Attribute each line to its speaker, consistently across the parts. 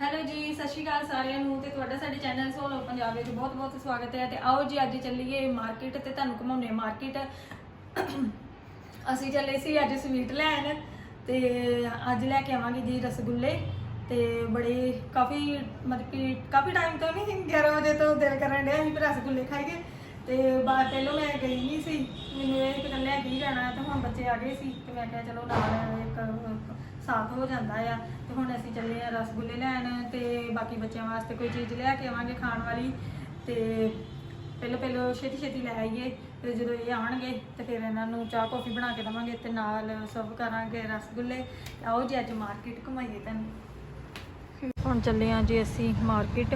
Speaker 1: Hello ਜੀ, ਸਤਿ ਸ਼੍ਰੀ ਅਕਾਲ ਸਾਰਿਆਂ ਨੂੰ ਤੇ ਤੁਹਾਡਾ ਸਾਡੇ ਚੈਨਲ ਸੋਲੋ ਪੰਜਾਬ ਵਿੱਚ ਬਹੁਤ-ਬਹੁਤ ਸਵਾਗਤ ਹੈ ਤੇ ਆਓ ਜੀ ਅੱਜ ਚੱਲੀਏ ਮਾਰਕੀਟ ਤੇ ਤੁਹਾਨੂੰ ਘੁਮਾਉਣੇ ਮਾਰਕੀਟ। ਅਸੀਂ ਚੱਲੇ ਸੀ ਅੱਜ ਸਵੀਟ ਲੈਣ ਤੇ ਅੱਜ ਲੈ ਕੇ ਆਵਾਂਗੇ ਜੀ ਰਸਗੁੱਲੇ ਤੇ ਬੜੇ ਕਾਫੀ ਮਤਲਬ ਕਿ ਕਾਫੀ ਟਾਈਮ ਤੋਂ ਨਹੀਂ 11 ਵਜੇ ਤੋਂ ਦਿਲ ਕਰਨ ਡਿਆ ਸੀ ਰਸਗੁੱਲੇ ਖਾਈਏ। ਤੇ ਬਾਅਦ ਪਹਿਲਾਂ ਮੈਂ ਗਈ ਨਹੀਂ ਸੀ। ਮੈਨੂੰ ਇਹ ਕਿ ਲੈ ਕੇ ਹੀ ਜਾਣਾ ਤੇ ਹੁਣ ਬੱਚੇ ਆ ਗਏ ਸੀ ਤੇ ਮੈਂ ਕਿਹਾ ਚਲੋ ਨਾਲ ਇੱਕ ਸਾਥ ਹੋ ਜਾਂਦਾ ਆ। ਤੇ ਹੁਣ ਅਸੀਂ ਚੱਲੇ ਆ ਰਸਗੁੱਲੇ ਲੈਣ ਤੇ ਬਾਕੀ ਬੱਚਿਆਂ ਵਾਸਤੇ ਕੋਈ ਚੀਜ਼ ਲੈ ਕੇ ਆਵਾਂਗੇ ਖਾਣ ਵਾਲੀ। ਤੇ ਪਹਿਲਾਂ ਪਹਿਲਾਂ ਛੇਤੀ ਛੇਤੀ ਲੈ ਆਈਏ, ਤੇ ਜਦੋਂ ਇਹ ਆਉਣਗੇ ਤੇ ਫਿਰ ਇਹਨਾਂ ਨੂੰ ਚਾਹ ਕੌਫੀ ਬਣਾ ਕੇ ਦਵਾਂਗੇ ਤੇ ਨਾਲ ਸਰਵ ਕਰਾਂਗੇ ਰਸਗੁੱਲੇ। ਆਓ ਜੀ, ਅੱਜ ਮਾਰਕੀਟ ਘੁਮਾਈਏ ਤੁਹਾਨੂੰ। ਹੁਣ ਚੱਲੇ ਆ ਜੀ ਅਸੀਂ ਮਾਰਕੀਟ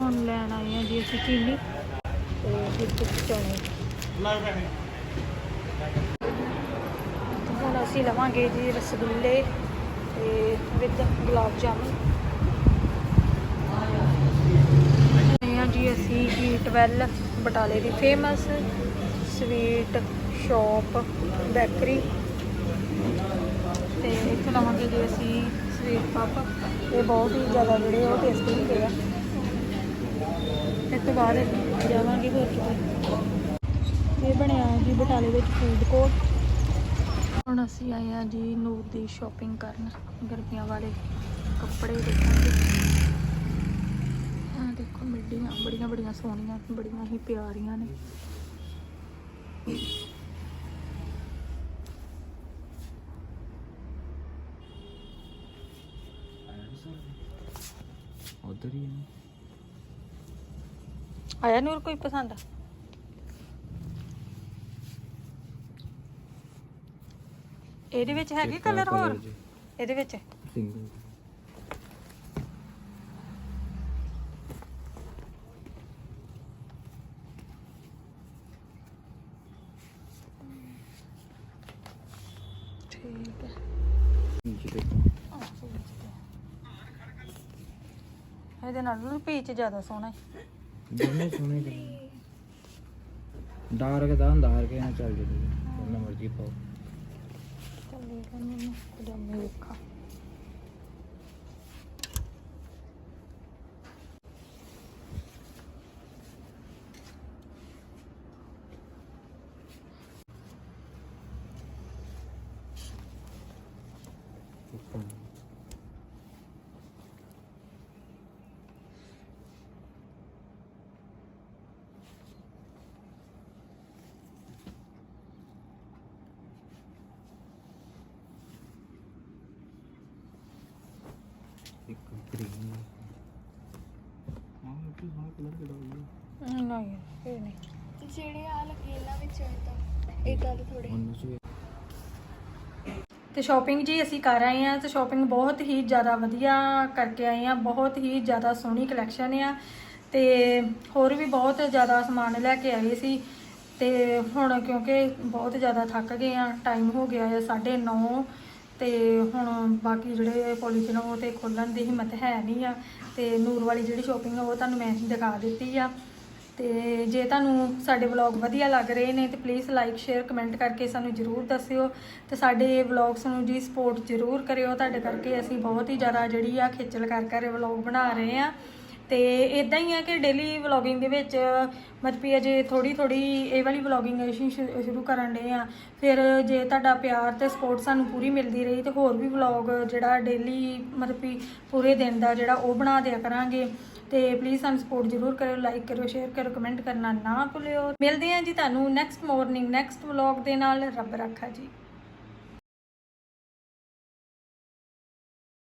Speaker 1: ਹੁਣ ਲੈਣ ਆਏ ਚੀਨੀ ਤੇ ਬਿਸਕੁਟ ਚਣੇ ਹੁਣ ਅਸੀਂ ਲਵਾਂਗੇ ਜੀ ਰਸਗੁੱਲੇ ਤੇ ਵਿਦ ਗੁਲਾਬ ਜਾਮੁਨ। ਆ ਜੀ ਅਸੀਂ E12 ਬਟਾਲੇ ਦੀ ਫੇਮਸ ਸਵੀਟ ਸ਼ਾਪ ਬੇਕਰੀ। ਤੇ ਇੱਥੇ ਲਵਾਂਗੇ ਜੀ ਅਸੀਂ ਸਵੀਟ ਪਫ। ਇਹ ਬਹੁਤ ਹੀ ਜ਼ਿਆਦਾ ਜਿਹੜੇ ਉਹ ਟੇਸਟੀ ਹੁੰਦੇ ਆ। ਇਸ ਤੋਂ ਬਾਅਦ ਜਾਵਾਂਗੇ ਹੋਰ ਕਿਤੇ। ਇਹ ਬਣਿਆ ਜੀ ਬਟਾਲੇ ਵਿੱਚ ਫੂਡ ਕੋਰਟ ਹੁਣ ਅਸੀਂ ਆਏ ਆ ਜੀ ਨੂਰ ਦੀ ਸ਼ਾਪਿੰਗ ਕਰਨ, ਗਰਮੀਆਂ ਵਾਲੇ ਕੱਪੜੇ ਦੇਖਾਂਗੇ। ਆ ਦੇਖੋ ਮਿੱਡੀਆਂ, ਬੜੀਆਂ ਬੜੀਆਂ ਸੋਹਣੀਆਂ, ਬੜੀਆਂ ਹੀ ਪਿਆਰੀਆਂ ਨੇ।
Speaker 2: ਉਧਰ ਹੀ ਹੈ
Speaker 1: ਆਇਆ ਨੂਰ ਕੋਈ ਪਸੰਦ? ਇਹਦੇ ਵਿੱਚ ਹੈਗੇ ਕਲਰ ਹੋਰ। ਇਹਦੇ ਵਿੱਚ?
Speaker 2: ਸਿੰਗਲ
Speaker 1: ਠੀਕ ਹੈ।
Speaker 2: ਨੀਚੇ ਦੇਖੋ
Speaker 1: ਇਹਦੇ ਨਾਲ ਨੂੰ ਪੀਚ ਜ਼ਿਆਦਾ ਸੋਹਣਾ ਹੈ।
Speaker 2: ਦੋਨੇ ਸੋਹਣੇ ਕਲਰ ਡਾਰਕ ਦਾ ਡਾਰਕ ਹੈ ਚੱਲ ਜੇ ਜਿੰਨਾ ਮਰਜ਼ੀ ਪਾਓ।
Speaker 1: ਚੱਲੇ ਮੈਨੂੰ ਪਜਾਮੇ ਵੇਖਾਂ।
Speaker 2: ਇੱਕ ਗ੍ਰੀਨ ਹਾਂ ਕਿ ਹਾਂ ਕਲਰ ਕਿਹੜਾ ਹੋਊਗਾ
Speaker 1: ਨਹੀਂ ਇਹ ਨਹੀਂ
Speaker 3: ਜਿਹੜੇ ਆ ਲੱਗੇ ਇਹਨਾਂ ਵਿੱਚ ਤਾਂ ਇਹ ਗੱਲ ਥੋੜੀ
Speaker 1: ਤੇ ਸ਼ਾਪਿੰਗ ਜੀ ਅਸੀਂ ਕਰ ਆਏ ਆ ਤੇ ਸ਼ਾਪਿੰਗ ਬਹੁਤ ਹੀ ਜ਼ਿਆਦਾ ਵਧੀਆ ਕਰਕੇ ਆਏ ਆ ਬਹੁਤ ਹੀ ਜ਼ਿਆਦਾ ਸੋਹਣੀ ਕਲੈਕਸ਼ਨ ਆ ਤੇ ਹੋਰ ਵੀ ਬਹੁਤ ਜ਼ਿਆਦਾ ਸਮਾਨ ਲੈ ਕੇ ਆਏ ਸੀ ਤੇ ਹੁਣ ਕਿਉਂਕਿ ਬਹੁਤ ਜ਼ਿਆਦਾ ਥੱਕ ਗਏ ਆ ਟਾਈਮ ਹੋ ਗਿਆ ਹੈ 9:30 ਤੇ ਹੁਣ ਬਾਕੀ ਜਿਹੜੇ ਪੋਲੀਥੀਨ ਉਹ ਤੇ ਖੋਲਣ ਦੀ ਹਿੰਮਤ ਹੈ ਨਹੀਂ ਆ, ਤੇ ਨੂਰ ਵਾਲੀ ਜਿਹੜੀ ਸ਼ੋਪਿੰਗ ਆ ਉਹ ਤੁਹਾਨੂੰ ਮੈਂ ਦਿਖਾ ਦਿੱਤੀ ਆ। ਤੇ ਜੇ ਤੁਹਾਨੂੰ ਸਾਡੇ ਵਲੌਗ ਵਧੀਆ ਲੱਗ ਰਹੇ ਨੇ ਤੇ ਪਲੀਜ਼ ਲਾਈਕ ਸ਼ੇਅਰ ਕਮੈਂਟ ਕਰਕੇ ਸਾਨੂੰ ਜਰੂਰ ਦੱਸਿਓ ਤੇ ਸਾਡੇ ਵਲੌਗਸ ਨੂੰ ਜੀ ਸਪੋਰਟ ਜਰੂਰ ਕਰਿਓ। ਤੁਹਾਡੇ ਕਰਕੇ ਅਸੀਂ ਬਹੁਤ ਹੀ ਜ਼ਿਆਦਾ ਜਿਹੜੀ ਆ ਖੇਚਲ ਕਰ ਕਰ ਵਲੌਗ ਬਣਾ ਰਹੇ ਆ। ਤੇ ਇਦਾਂ ਹੀ ਆ ਕਿ ਡੇਲੀ ਵਲੌਗਿੰਗ ਦੇ ਵਿੱਚ ਮਤਲਬ ਕਿ ਅਜੇ ਥੋੜੀ ਥੋੜੀ ਇਹ ਵਾਲੀ ਵਲੌਗਿੰਗ ਅਸੀਂ ਸ਼ੁ- ਸ਼ੁਰੂ ਕਰਨ ਦੇ ਆ। ਫਿਰ ਜੇ ਤੁਹਾਡਾ ਪਿਆਰ ਤੇ ਸਪੋਰਟ ਸਾਨੂੰ ਪੂਰੀ ਮਿਲਦੀ ਰਹੀ ਤੇ ਹੋਰ ਵੀ ਵਲੌਗ ਜਿਹੜਾ ਡੇਲੀ ਮਤਲਬ ਕਿ ਪੂਰੇ ਦਿਨ ਦਾ ਜਿਹੜਾ ਉਹ ਬਣਾ ਦਿਆ ਕਰਾਂਗੇ। ਤੇ ਪਲੀਜ਼ ਸਾਨੂੰ ਸਪੋਰਟ ਜ਼ਰੂਰ ਕਰਿਓ ਲਾਈਕ ਕਰਿਓ ਸ਼ੇਅਰ ਕਰਿਓ ਕਮੈਂਟ ਕਰਨਾ ਨਾ ਭੁੱਲਿਓ। ਮਿਲਦੇ ਹਾਂ ਜੀ ਤੁਹਾਨੂੰ ਨੈਕਸਟ ਮਾਰਨਿੰਗ ਨੈਕਸਟ ਵਲੌਗ ਦੇ ਨਾਲ। ਰੱਬ ਰੱਖਾ ਜੀ।